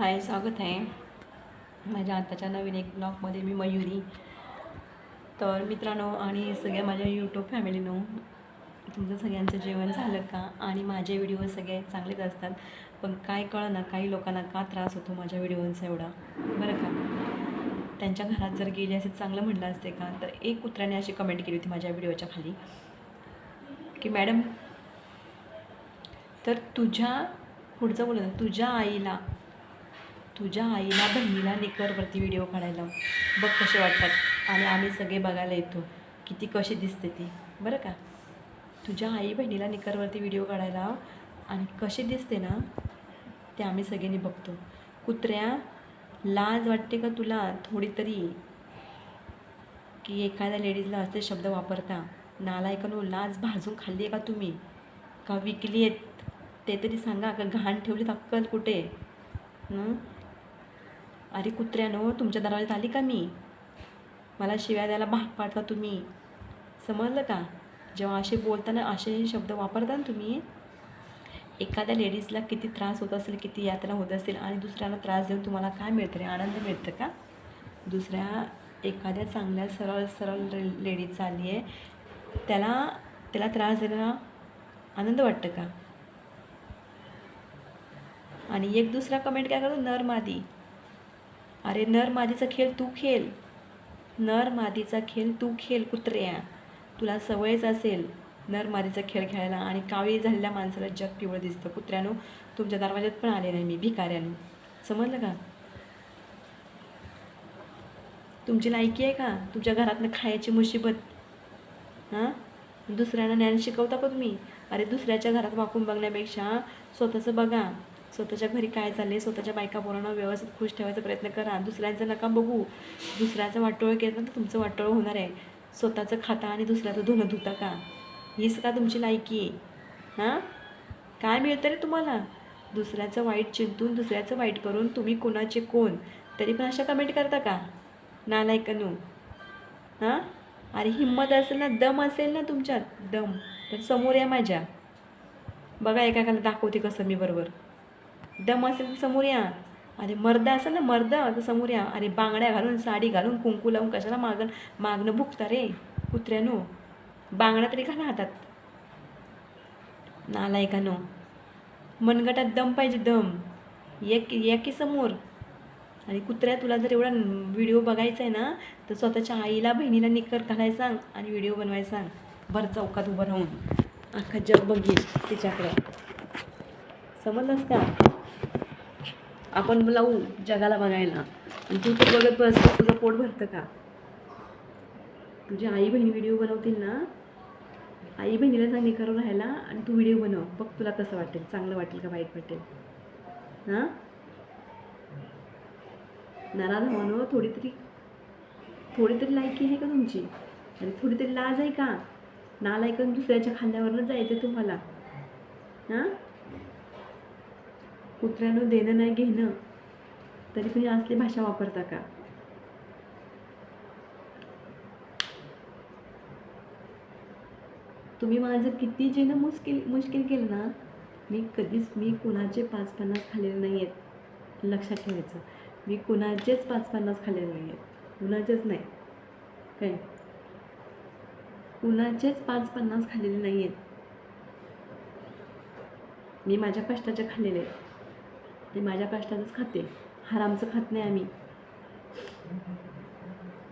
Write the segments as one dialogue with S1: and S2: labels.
S1: हाय स्वागत आहे. माझ्या आताच्या नवीन एक ब्लॉगमध्ये मी मयुरी. तर मित्रांनो आणि सगळ्या माझ्या यूट्यूब फॅमिलीनो तुमचं सगळ्यांचं जेवण झालं का? आणि माझे व्हिडिओ सगळे चांगलेच असतात. पण काय कळं ना काही लोकांना का त्रास होतो माझ्या व्हिडिओंचा एवढा? बरं का? त्यांच्या घरात जर गेली असे चांगलं म्हटलं असते का? तर एक कुत्र्याने अशी कमेंट केली होती माझ्या व्हिडिओच्या खाली की मॅडम तर तुझ्या पुढचं बोलत तुझ्या आईला तुझ्या आईला बहिणीला निकरवरती व्हिडिओ काढायला बघ कसे वाटतात. आणि आम्ही सगळे बघायला येतो की ती कशी दिसते ती. बरं का? तुझ्या आई बहिणीला निकरवरती व्हिडिओ काढायला आणि कशी दिसते ना ते आम्ही सगळ्यांनी बघतो. कुत्र्या लाज वाटते का तुला? थोडी तरी की एखाद्या लेडीजला असे शब्द वापरता नालायकानो लाज भाजून खाल्ली आहे का तुम्ही? का विकली आहेत ते तरी सांगा का घाण ठेवलीत अक्कल कुठे? हं? अरे कुत्र्यानो तुमच्या दरवाज्यात आली का मी? मला शिव्या द्यायला भाग पाडता तुम्ही. समजलं का? जेव्हा असे बोलताना असे शब्द वापरता ना तुम्ही एखाद्या लेडीजला किती त्रास होत असेल किती यातना होत असेल आणि दुसऱ्याला त्रास देऊन तुम्हाला काय मिळतं रे? आनंद मिळतं का? दुसऱ्या एखाद्या चांगल्या सरळ सरळ लेडीज चालली आहे त्याला त्याला त्रास देण्याला आनंद वाटतं का? आणि एक दुसरा कमेंट काय करतो? नर मादी. अरे नर मादीचा खेळ तू खेळ. नर मादीचा खेळ तू खेळ कुत्र्या. तुला सवयच असेल नर मादीचा खेळ खेळायला आणि काळी झालेल्या माणसाला जग पिवळं दिसतं. कुत्र्यानो तुमच्या दरवाज्यात पण आले नाही मी भिकाऱ्यानो. समजलं का? तुमची लायकी आहे का? तुमच्या घरातनं खायची मुसीबत हां? दुसऱ्यांना ज्ञान शिकवता का तुम्ही? अरे दुसऱ्याच्या घरात वाकून बघण्यापेक्षा स्वतःचं बघा. स्वतःच्या घरी काय चालले स्वतःच्या बायका पोरांना व्यवस्थित खुश ठेवायचा प्रयत्न करा. दुसऱ्यांचं नका बघू. दुसऱ्याचं वाटोळं केलं तर तुमचं वाटोळ होणार आहे. स्वतःचं खाता आणि दुसऱ्याचं धुणं धुता का? हीच का तुमची लायकी आहे? हां? काय मिळतं रे तुम्हाला? दुसऱ्याचं वाईट चिंतून दुसऱ्याचं वाईट करून तुम्ही कोणाचे कोण? तरी पण अशा कमेंट करता का? नालायकनू हां? अरे हिंमत असेल ना दम असेल ना तुमच्यात? दम. तर समोर या माझ्या. बघा एकाकाला दाखवते कसं मी बरोबर. दम असेल तर समोर या. अरे मर्द असेल ना मर्द तर समोर या. अरे बांगड्या घालून साडी घालून कुंकू लावून कशाला मागण मागणं भुकता रे कुत्र्यानो. बांगड्या तरी घाला हातात. नालायकानो. मनगटात दम पाहिजे दम. एक या की समोर. आणि कुत्र्या तुला जर एवढा व्हिडिओ बघायचा आहे ना तर स्वतःच्या आईला बहिणीला निकर घालायला सांग आणि व्हिडिओ बनवायला सांग. भर चौकात उभं राहून. अख्खा जग बघील तिच्याकडे. समजलंस का? आपण लावू जगाला बघायला. आणि तू तर बघत बस तुझं पोट भरतं का? तुझी आई बहीण व्हिडिओ बनवतील ना? आई बहिणीला सांग निकारू राहायला आणि तू व्हिडिओ बनव. बघ तुला कसं वाटेल चांगलं वाटेल का वाईट वाटेल. हां? नाराज धावानो थोडी तरी थोडी तरी लायकी आहे का तुमची? आणि थोडी तरी लाज आहे का? नालायकन दुसऱ्याच्या खांद्यावरनं जायचं तुम्हाला. हां? कुत्र्यानं देणं नाही घेणं तरी तुम्ही असली भाषा वापरता का? तुम्ही माझं किती जेणं मुश्किल मुश्किल केलं ना मी कधीच मी कुणाचे पाच पन्नास खाल्लेले नाही आहेत लक्षात ठेवायचं. मी कुणाचेच पाच पन्नास खाल्लेले नाही आहेत कुणाचेच नाही. काय? कुणाचेच पाच पन्नास खाल्लेले नाही आहेत मी माझ्या कष्टाचे खाल्लेले. आहेत ते माझ्या कष्टाचंच खाते. हरामचं खात नाही आम्ही.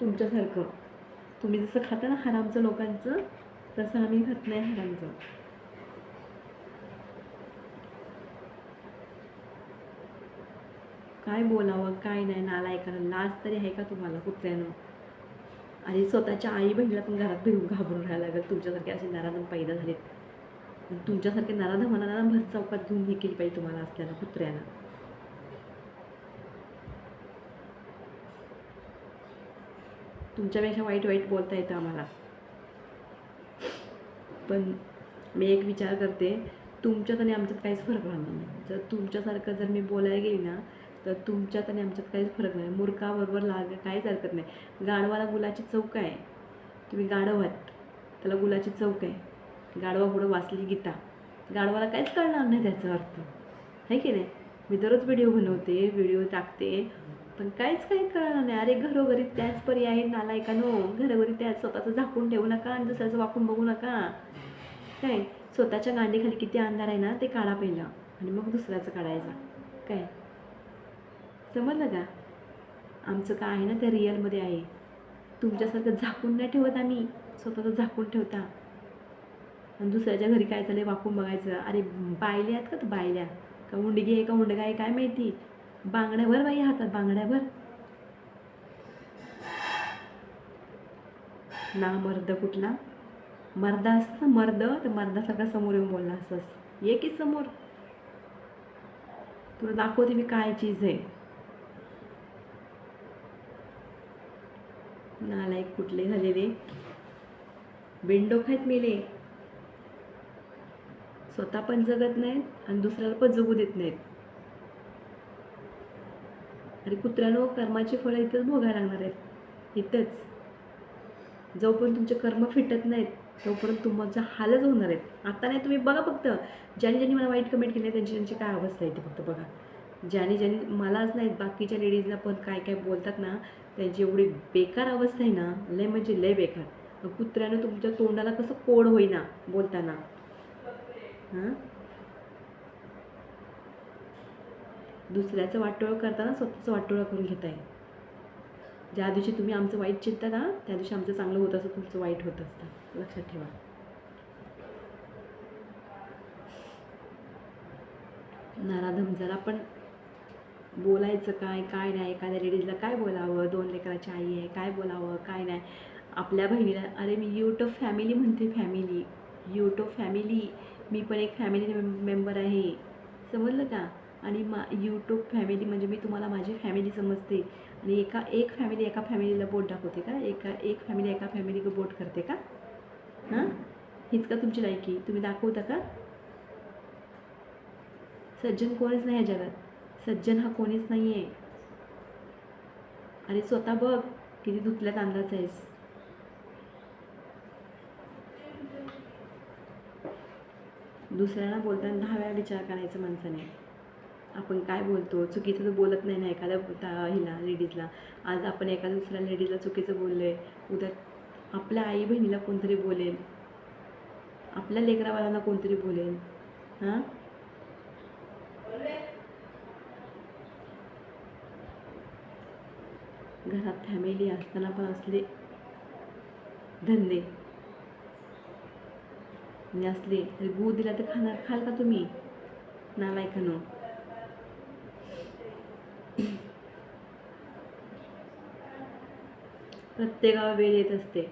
S1: तुमच्यासारखं. तुम्ही जसं खाता ना हरामचं लोकांचं तसं आम्ही खात नाही हरामचं. काय बोलावं काय नाही नाला ऐकायला लाज तरी आहे का तुम्हाला कुत्र्यानं? आणि स्वतःच्या आई बहिणीला पण घरात भिवून घाबरून राहायला लागेल. तुमच्यासारखे असे नाराधम पैदा झालेत. तुमच्यासारखे नाराधमाला ना भर चौकात घेऊन हे केली पाहिजे तुम्हाला असल्यानं कुत्र्यानं. तुमच्यापेक्षा वाईट वाईट बोलता येतं आम्हाला. पण मी एक विचार करते तुमच्यात आणि आमच्यात काहीच फरक राहणार नाही. जर तुमच्यासारखं जर मी बोलायला गेली ना तर तुमच्यात आणि आमच्यात काहीच फरक नाही. मुर्खाबरोबर लाग काहीच हरकत नाही. गाढवाला गुलाची चौक आहे. तुम्ही गाढव आहात. त्याला गुलाची चौक आहे. गाढवा पुढं वाचली गीता. गाढवाला काहीच कळणार नाही त्याचा अर्थ. आहे की नाही? मी दररोज व्हिडिओ बनवते व्हिडिओ टाकते. पण काहीच काही कळलं नाही. अरे घरोघरी त्याच पर्याय नालायकानो घरोघरी त्याच स्वतःचं झाकून ठेवू नका आणि दुसऱ्याचं वाकून बघू नका. काय? स्वतःच्या गांडीखाली किती अंधार आहे ना ते काढा पहिलं आणि मग दुसऱ्याचं काढायचं. काय? समजलं का? आमचं काय आहे ना ते रिअलमध्ये आहे. तुमच्यासारखं झाकून नाही ठेवत आम्ही. स्वतःचं झाकून ठेवता. आणि दुसऱ्याच्या घरी काय चाललंय वाकून बघायचं. अरे बायल्या आहेत का तर बायल्या? का उंडगी आहे का उंडगा आहे काय माहिती? बांगड्याभर बाई हातात बांगड्याभर ना मर्द कुठला? मर्दा असतं मर्द तर मर्दासारखा समोर येऊन बोलला असतंस ये की समोर. तुला दाखवते मी काय चीज आहे. नालायक कुठले झालेले विंडो खायत मेले. स्वतः पण जगत नाहीत आणि दुसऱ्याला पण जगू देत नाहीत. आणि कुत्र्यानं कर्माची फळं इथंच भोगायला लागणार आहेत. इथंच. जोपर्यंत तुमचे कर्म फिटत नाहीत तोपर्यंत तुमचा हालच होणार आहेत. आता नाही तुम्ही बघा फक्त. ज्यांनी ज्यांनी मला वाईट कमेंट केली त्यांची त्यांची काय अवस्था आहे ते फक्त बघा. ज्याने ज्यांनी मलाच नाहीत बाकीच्या लेडीजला पण काय काय बोलतात ना त्यांची एवढी बेकार अवस्था आहे ना लय म्हणजे लय बेकार. कुत्र्यानं तुमच्या तोंडाला कसं कोड होईना बोलताना. हां? दुसऱ्याचं वाटोळं करताना स्वतःचं वाटोळं करून घेताय ज्या दिवशी तुम्ही आमचं वाईट चिंता ना त्या दिवशी आमचं चांगलं होत असतं तुमचं वाईट होत असतं. लक्षात ठेवा. नाराधम जरा पण बोलायचं काय काय नाही एखाद्या लेडीजला काय बोलावं? दोन लेकराची आई आहे काय बोलावं? काय नाही? आपल्या बहिणीला अरे मी यूट्यूब फॅमिली म्हणते फॅमिली. YouTube family. मी पण एक फॅमिली मेंबर आहे. समजलं का? आणि मा यूट्यूब फॅमिली म्हणजे मी तुम्हाला माझी फॅमिली समजते. आणि एका एक फॅमिली एका फॅमिलीला बोट दाखवते का? एका एक फॅमिली एका फॅमिलीला बोट करते का? हां? हीच का तुमची लायकी? तुम्ही दाखवता का? सज्जन कोणीच नाही या जगात. सज्जन हा कोणीच नाही आहे. आणि स्वतः बघ किती धुतल्या तांदळाचा आहेस. दुसऱ्यांना बोलताना दहा वेळा विचार करायचा माणसाने. आपण काय बोलतो? चुकीचं तर बोलत नाही ना एखाद्या हिला लेडीजला. आज आपण एखाद्या दुसऱ्या लेडीजला चुकीचं बोललो आहे उद्या आपल्या आई बहिणीला कोणतरी बोलेल. आपल्या लेकरावाल्यांना कोणतरी बोलेल. हां? घरात फॅमिली असताना पण असले धंदे. आणि असले तरी गू दिला तर खाणार खाल का तुम्ही? नालायकानो प्रत्येकावर वेळ येत असते.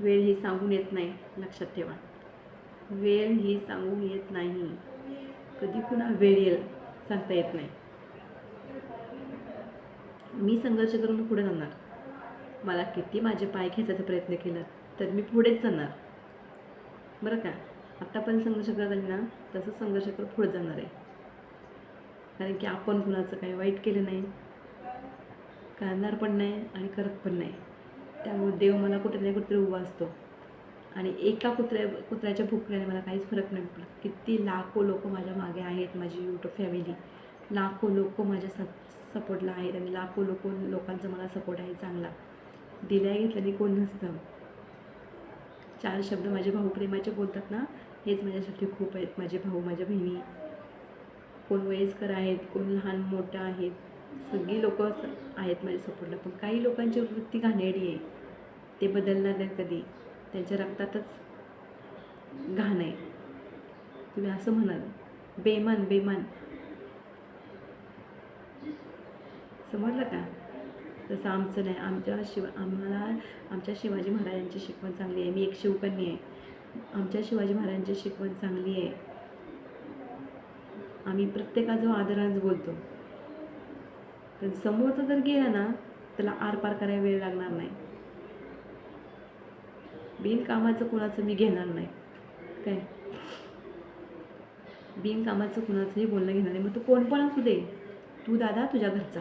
S1: वेळ ही सांगून येत नाही लक्षात ठेवा. वेळ ही सांगून येत नाही. कधी पुन्हा वेळ येईल सांगता येत नाही. मी संघर्ष करून पुढे जाणार. मला किती माझे पाय खेचायचा प्रयत्न केला तर मी पुढेच जाणार. बरं का? आत्ता पण संघर्ष करत आली ना तसं संघर्ष करून पुढे जाणार आहे. कारण की आपण कुणाचं काही वाईट केलं नाही. करणार पण नाही आणि करत पण नाही. त्यामुळे देव मला कुठे नाही कुठेतरी उभा असतो. आणि एका कुत्र्या कुत्र्याच्या भुकल्याने मला काहीच फरक नाही पडत. किती लाखो लोक माझ्या मागे आहेत माझी यूट्यूब फॅमिली लाखो लोक माझ्या सप सपोर्टला आहेत आणि लाखो लोक लोकांचा मला सपोर्ट आहे चांगला. दिल्या घेतल्याने कोण नसतं. चार शब्द माझे भाऊ प्रेमाचे बोलतात ना हेच माझ्यासाठी खूप आहेत. माझे भाऊ माझ्या बहिणी. कोण वयस्कर आहेत कोण लहान मोठं आहेत. सगळी लोक आहेत माझ्या सपोर्टला पण काही लोकांची वृत्ती घाणेरडी आहे. ते बदलणार नाही कधी. त्यांच्या रक्तातच घाण आहे. तुम्ही असं म्हणाल. बेमान बेमान. समजलं का? तसं आमचं नाही. आमच्या शिव आम्हाला आमच्या शिवाजी महाराजांची शिकवण चांगली आहे. मी एक शिवकन्या आहे. आमच्या शिवाजी महाराजांची शिकवण चांगली आहे. आम्ही प्रत्येकाजवळ आदरानेच बोलतो. पण समोरचा जर गेला ना त्याला आरपार करायला वेळ लागणार नाही. बिनकामाचं कुणाचं मी घेणार नाही. काय? बिनकामाचं कुणाचंही बोलणं घेणार नाही. मग तू कोण पण असू दे. तू दादा तुझ्या घरचा.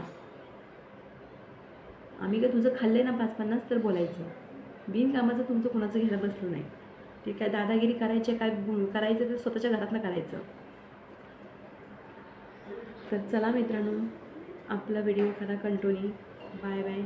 S1: आम्ही काय तुझं खाल्ले ना पाच पन्नास तर बोलायचं. बिनकामाचं तुमचं कुणाचं घ्यायला बसलं नाही. ते काय दादागिरी करायची काय करायचं ते स्वतःच्या घरातनं करायचं. तर चला मित्रांनो आपला व्हिडिओ एखादा कंटोनी बाय बाय